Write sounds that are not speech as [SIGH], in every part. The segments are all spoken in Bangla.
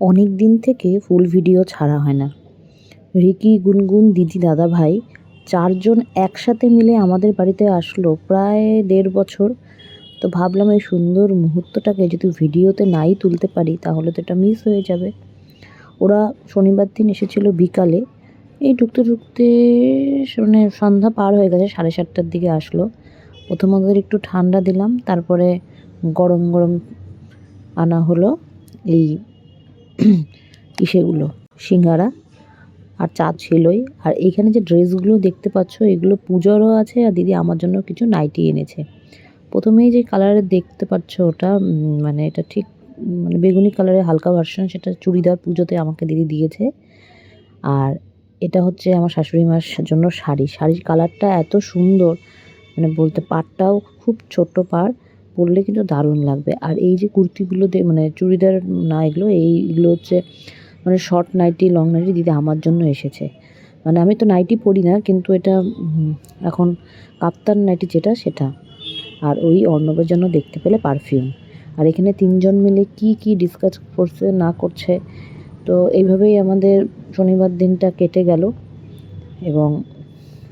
অনেক দিন থেকে ফুল ভিডিও ছাড়া হয় না। রিকি, গুনগুন, দিদি, দাদা ভাই চারজন একসাথে মিলে আমাদের বাড়িতে আসলো প্রায় দেড় বছর। তো ভাবলাম এই সুন্দর মুহূর্তটাকে যদি ভিডিওতে নাই তুলতে পারি, তাহলে তো এটা মিস হয়ে যাবে। ওরা শনিবার দিন এসেছিল বিকালে। এই ঢুকতে ঢুকতে মানে সন্ধ্যা পার হয়ে গেছে, সাড়ে সাতটার দিকে আসলো। প্রথম ওদের একটু ঠান্ডা দিলাম, তারপরে গরম গরম আনা হলো। এই [CLEARS THROAT] ইসেগুলো, সিঙ্গারা আর চা ছিলই। আর এইখানে যে ড্রেসগুলো দেখতে পাচ্ছ, এগুলো পুজোরও আছে আর দিদি আমার জন্য কিছু নাইটি এনেছে। প্রথমেই যে কালারের দেখতে পাচ্ছ ওটা মানে এটা ঠিক মানে বেগুনি কালারের হালকা ভার্সন সেটা চুড়িদার পুজোতে আমাকে দিদি দিয়েছে। আর এটা হচ্ছে আমার শাশুড়ি মার জন্য শাড়ি। শাড়ির কালারটা এত সুন্দর মানে বলতে পাড়টাও খুব ছোট্ট পাড় পরলে কিন্তু দারুণ লাগবে। আর এই যে কুর্তিগুলো মানে চুড়িদার না, এগুলো, এইগুলো হচ্ছে মানে শর্ট নাইটি লং নাইটি দিদি আমার জন্য এসেছে। মানে আমি তো নাইটি পরি না, কিন্তু এটা এখন কাপ্তান নাইটি যেটা, সেটা। আর ওই অর্ণবের জন্য দেখতে পেলে পারফিউম আর এখানে তিনজন মিলে কি কি ডিসকাস করছে, না করছে, তো এইভাবেই আমাদের শনিবার দিনটা কেটে গেল। এবং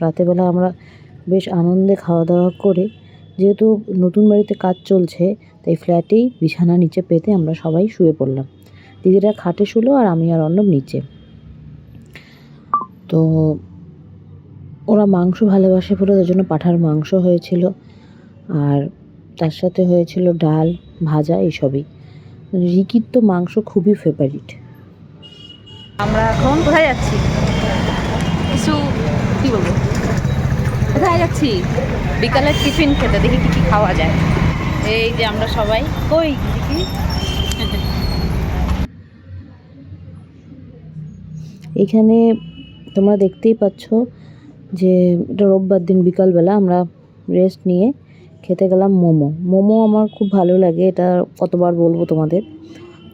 রাতেরবেলা আমরা বেশ আনন্দে খাওয়া দাওয়া করে যেহেতু নতুন বাড়িতে কাজ চলছে, তাই ফ্ল্যাটেই বিছানা নিচে পেতে আমরা সবাই শুয়ে পড়লাম। দিদিরা খাটে শুলো আর আমি আর অর্ণব নিচে। তো ওরা মাংস ভালোবাসে বলে ওদের জন্য পাঠার মাংস হয়েছিল আর তার সাথে হয়েছিল ডাল, ভাজা এইসবই রিকির তো মাংস খুবই ফেভারিট আমরা এখন কোথায় যাচ্ছি? কিছু কি বলব? কোথায় যাচ্ছি? বিকালে টিফিন খেতে দেখি কি কি খাওয়া যায়। এই যে আমরা সবাই। কই? দেখি। এখানে তোমরা দেখতেই পাচ্ছ যে এটা রোববার দিন বিকালবেলা আমরা রেস্ট নিয়ে খেতে গেলাম মোমো। মোমো আমার খুব ভালো লাগে, এটা কতবার বলব তোমাদের।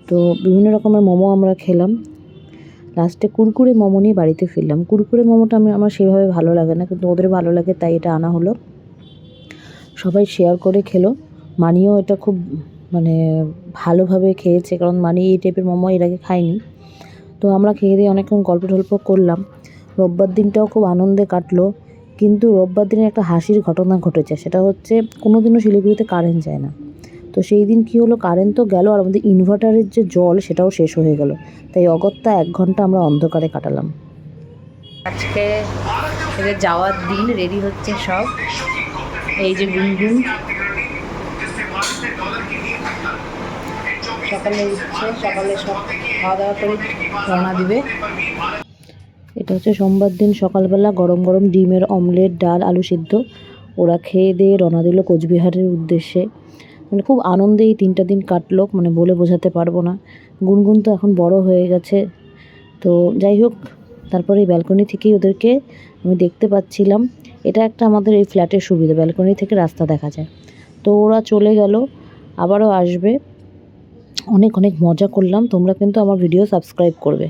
তো বিভিন্ন রকমের মোমো আমরা খেলাম। লাস্টে কুরকুরে মোমো নিয়ে বাড়িতে ফিরলাম। কুরকুরে মোমোটা আমি আমার সেভাবে ভালো লাগে না, কিন্তু ওদের ভালো লাগে, তাই এটা আনা হলো। সবাই শেয়ার করে খেলো। মানিও এটা খুব মানে ভালোভাবে খেয়েছে, কারণ মানি এই টাইপের মোমো এর আগে খায়নি। তো আমরা খেয়ে দিয়ে অনেকক্ষণ গল্প টল্প করলাম। রোববার দিনটাও খুব আনন্দে কাটলো, কিন্তু রোববার দিনে একটা হাসির ঘটনা ঘটেছে। সেটা হচ্ছে কোনো দিনও শিলিগুড়িতে কারেন্ট যায় না। তো সেই দিন কী হলো? কারেন্ট তো গেল আর আমাদের ইনভার্টারের যে জল সেটাও শেষ হয়ে গেল। তাই অগত্যা এক ঘণ্টা আমরা অন্ধকারে কাটালাম। আজকে এদের যাওয়ার দিন রেডি হচ্ছে সব। এই যে গুনগুন। সকালে উঠছে সকালে সব খাওয়া দাওয়া করে রওনা দিবে। এটা হচ্ছে সোমবার দিন সকালবেলা গরম গরম ডিমের অমলেট ডাল আলু সিদ্ধ। ওরা খেয়ে দিয়ে রওনা দিল কোচবিহারের উদ্দেশ্যে। মানে খুব আনন্দে এই তিনটা দিন কাটলো মানে বলে বোঝাতে পারব না। গুনগুন তো এখন বড় হয়ে গেছে। তো যাই হোক, তারপরে এই ব্যালকনি থেকেই ওদেরকে আমি দেখতে পাচ্ছিলাম। এটা একটা আমাদের এই ফ্ল্যাটের সুবিধা, ব্যালকনি থেকে রাস্তা দেখা যায়। তো ওরা চলে গেল, আবারও আসবে। অনেক অনেক মজা করলাম, তোমরা কিন্তু আমার ভিডিও সাবস্ক্রাইব করবে।